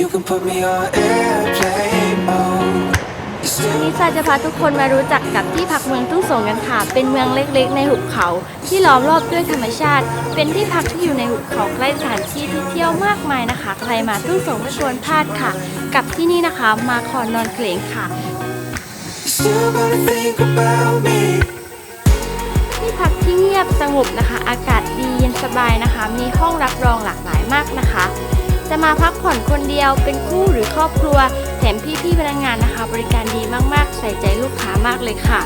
You can put me on airplane mode. You วัน still นี้ซายจะพาทุกคนมารู้จักกับที่พักเมืองทุ่งสงกันค่ะ เป็นเมืองเล็กๆ ในหุบเขาที่ล้อมรอบด้วยธรรมชาติ เป็นที่พักที่อยู่ในหุบเขาใกล้สถานที่ที่เที่ยวมากมายนะคะ ใครมาทุ่งสงไม่ควรพลาดค่ะ กับที่นี่นะคะมาคอนนอนเกลงค่ะ you still gotta think about me. ที่พักที่เงียบสงบนะคะ อากาศดีเย็นสบายนะคะ มีห้องรับรองหลากหลายมากนะคะ จะมาพักผ่อนคนเดียวเป็นคู่หรือครอบครัว แถมพี่ๆพนักงานนะคะ บริการดีมากๆ ใส่ใจลูกค้ามากเลยค่ะ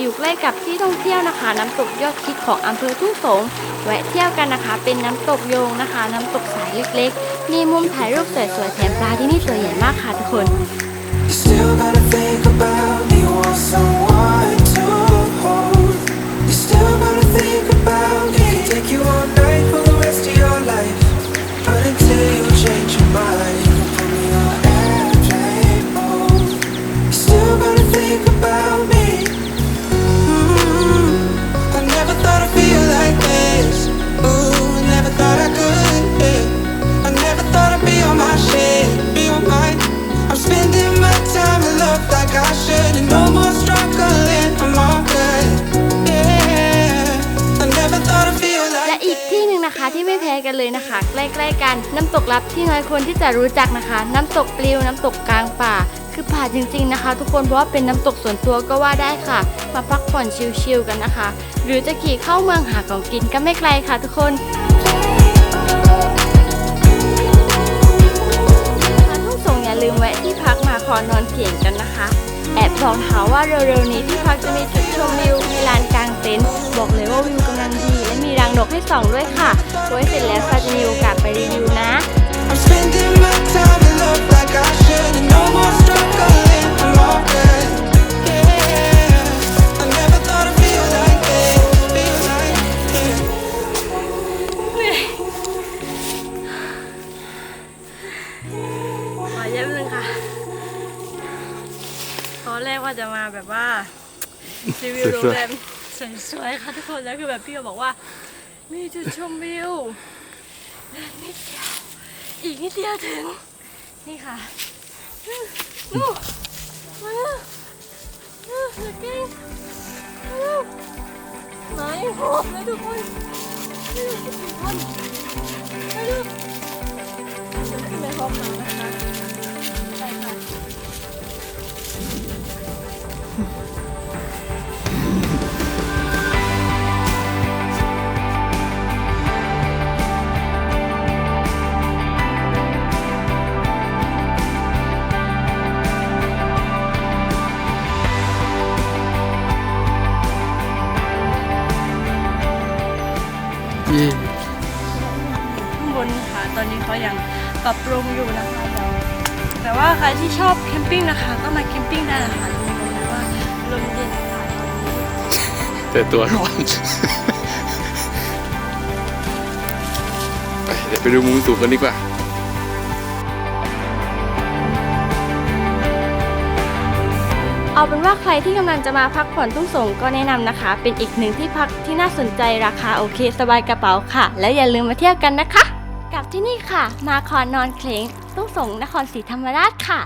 อยู่ใกล้กับที่ท่องเที่ยวนะคะ น้ำตกยอดคิดของอำเภอทุ่งสงแวะเที่ยวกันนะคะ เป็นน้ำตกโยงนะคะ น้ำตกสายเล็กๆ มีมุมถ่ายรูปสวยๆแถมปลาที่นี่ตัวใหญ่มากค่ะทุกคน You still gotta think about me, want someone to hold. You still gotta think about me. Take you all night like I should, and no more struggling. I'm all good. Yeah. I never thought I'd feel และ like อีกที่หนึ่งนะคะที่ไม่แพ้กันเลยนะคะ ใกล้ๆกันน้ำตกลับที่น้อยคนที่จะรู้จักนะคะ น้ำตกปลิวน้ำตกกลางป่า คือป่าจริงๆนะคะ ทุกคนเพราะว่าเป็นน้ำตกส่วนตัวก็ว่าได้ค่ะ มาพักผ่อนชิลๆกันนะคะ หรือจะขี่เข้าเมืองหาของกินก็ไม่ไกลค่ะทุกคน อบบอกถาว่าเร็วๆนี้ที่พักจะมีจุดชมวิว มีลานกลางเต็นท์บอกเลยว่าวิวกำลังดี และมีรังนกให้ส่องด้วยค่ะไว้เสร็จแล้วซาจะมีโอกาสไปรีวิวนะ I'm spending my time in love like I should, ตอนแรกว่าจะมาแบบว่ารีวิวโรงแรมสวยๆค่ะทุกคนแล้วคือแบบพี่ก็บอกว่า มีจุดชมวิวเดินนิดเดียวอีกนิดเดียวถึง นี่ค่ะนู่นมาแล้วนู่นเก่งมาแล้วไหนหอบเลยทุกคนนี่ทุกคนไปดูขึ้นไปพร้อมกันนะคะ ข้างบนค่ะตอนนี้เขายังปรับปรุงอยู่นะคะเดี๋ยวแต่ว่าใครที่ชอบแคมปิ้งนะคะ ก็มาแคมปิ้งได้นะคะดูเลยว่าลมเย็นค่ะตอนนี้แต่ตัวร้อนไปเดี๋ยวไปดูมุมสูงกันดีกว่า เอาเป็นว่าใครที่กำลังจะมาพักผ่อนทุ่งสงก็แนะนำนะคะ เป็นอีกหนึ่งที่พักที่น่าสนใจราคาโอเคสบายกระเป๋าค่ะ และอย่าลืมมาเที่ยวกันนะคะ กับที่นี่ค่ะ มาคอนนอนเคลงทุ่งสงนครศรีธรรมราชค่ะ